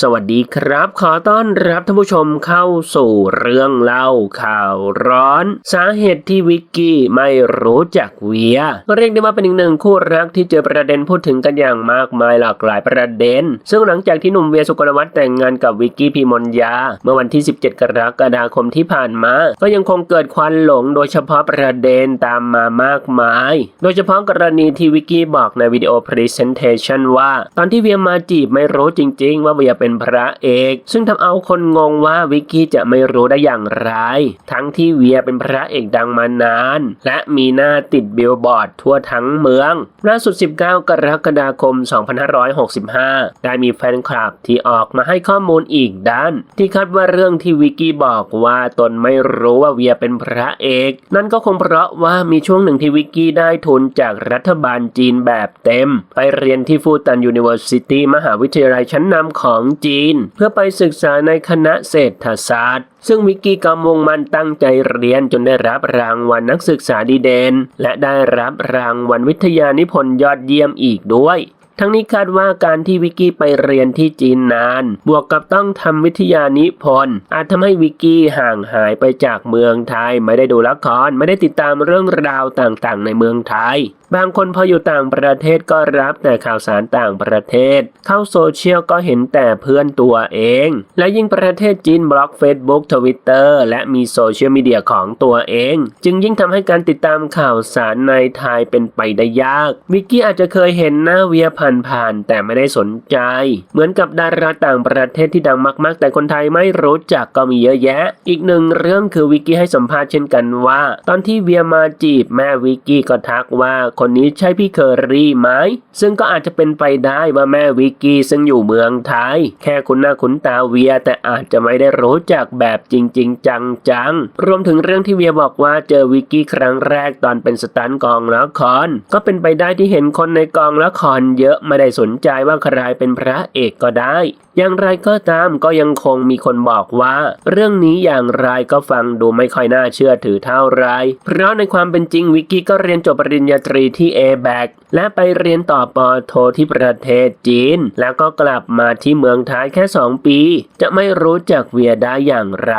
สวัสดีครับ ขอต้อนรับท่านผู้ชมเข้าสู่เรื่องเล่าข่าวร้อน สาเหตุที่วิกกี้ไม่รู้จักเวีย เรียกได้ว่าเป็นอีกหนึ่งคู่รักที่เจอประเด็นพูดถึงกันอย่างมากมายหลากหลายประเด็น ซึ่งหลังจากที่หนุ่มเวียสุกลวัฒน์แต่งงานกับวิกกี้พิมลยา เมื่อวันที่ 17 กรกฎาคมที่ผ่านมา ก็ยังคงเกิดควันหลงโดยเฉพาะประเด็นตามมามากมาย โดยเฉพาะกรณีที่วิกกี้บอกในวิดีโอ Presentation ว่า ตอนที่เวียมาจีบไม่รู้จริง ๆ ว่าเวียเป็นพระเอก ซึ่งทำเอาคนงงว่าวิกกี้จะไม่รู้ได้อย่างไร ทั้งที่เวียเป็นพระเอกดังมานาน และมีหน้าติดบิลบอร์ดทั่วทั้งเมืองล่าสุด 19 กรกฎาคม 2565 ได้มีแฟนคลับที่ออกมาให้ข้อมูลอีกด้าน ที่คาดว่าเรื่องที่วิกกี้บอกว่าตนไม่รู้ว่าเวียเป็นพระเอก นั่นก็คงเพราะว่ามีช่วงหนึ่งที่วิกกี้ได้ทุนจากรัฐบาลจีนแบบเต็ม ไปเรียนที่ฟูตันยูนิเวอร์ซิตี้มหาวิทยาลัยชั้นนำของจีน เพื่อไปศึกษาในคณะเศรษฐศาสตร์ ซึ่งวิกกี้กำมงมันตั้งใจเรียนจนได้รับรางวัลนักศึกษาดีเด่นและได้รับรางวัลวิทยานิพนธ์ยอดเยี่ยมอีกด้วย ทั้งนี้คาดว่าการที่วิกกี้ไปเรียนที่จีนนาน บวกกับต้องทำวิทยานิพนธ์อาจทำให้วิกกี้ห่างหายไปจากเมืองไทย ไม่ได้ดูละครไม่ได้ติดตามเรื่องราวต่างๆ ในเมืองไทย บางคนพออยู่ต่างประเทศก็รับแต่ข่าวสารต่างประเทศ เข้าโซเชียลก็เห็นแต่เพื่อนตัวเอง และยิ่งประเทศจีนบล็อก Facebook Twitter และมีโซเชียลมีเดียของตัวเอง จึงยิ่งทำให้การติดตามข่าวสารในไทยเป็นไปได้ยากวิกกี้อาจจะเคยเห็นหน้าเวียผ่านๆแต่ไม่ได้สนใจ เหมือนกับดาราต่างประเทศที่ดังมาก ๆ แต่คนไทยไม่รู้จักก็มีเยอะแยะ อีกหนึ่งเรื่องคือวิกกี้ให้สัมภาษณ์เช่นกันว่า ตอนที่เวียมาจีบแม่วิกกี้ก็ทักว่าคนนี้ใช่พี่เคอรี่ไหมซึ่งก็อาจจะเป็นไปได้ว่าแม่วิกกี้ซึ่งอยู่เมืองไทย แค่คุ้นหน้าคุ้นตาเวียแต่อาจจะไม่ได้รู้จักแบบจริง ๆ จังๆรวมถึงเรื่องที่เวียบอกว่าเจอวิกกี้ครั้งแรกตอนเป็นสตันกองละครก็เป็นไปได้ที่เห็นคนในกองละครเยอะไม่ได้สนใจว่าใครเป็นพระเอกก็ได้ อย่างไรก็ตามก็ยังคงมีคนบอกว่า เรื่องนี้อย่างไรก็ฟังดูไม่ค่อยน่าเชื่อถือเท่าไร เพราะในความเป็นจริงวิกกี้ก็เรียนจบปริญญาตรีที่ a b a c และไปเรียนต่อปอโทที่ประเทศจีน แล้วก็กลับมาที่เมืองไทยแค่ 2 ปี จะไม่รู้จักเวียได้อย่างไร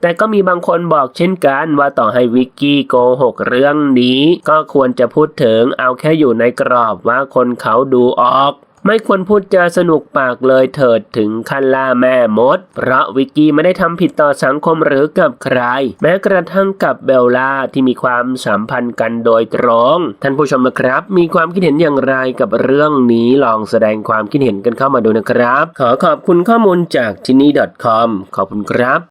แต่ก็มีบางคนบอกเช่นกันว่าต่อให้วิกกี้โกหกเรื่องนี้ ก็ควรจะพูดถึงเอาแค่อยู่ในกรอบว่าคนเขาดูออก ไม่ควรพูดจาสนุกปากเลยเถิดถึงขั้นล่าแม่มด เพราะวิกกี้ไม่ได้ทำผิดต่อสังคมหรือกับใคร แม้กระทั่งกับเบลล่าที่มีความสัมพันธ์กันโดยตรง ท่านผู้ชมนะครับ มีความคิดเห็นอย่างไรกับเรื่องนี้ลองแสดงความคิดเห็นกันเข้ามาดูนะครับ ขอขอบคุณข้อมูลจากที่นี่ .com ขอบคุณครับ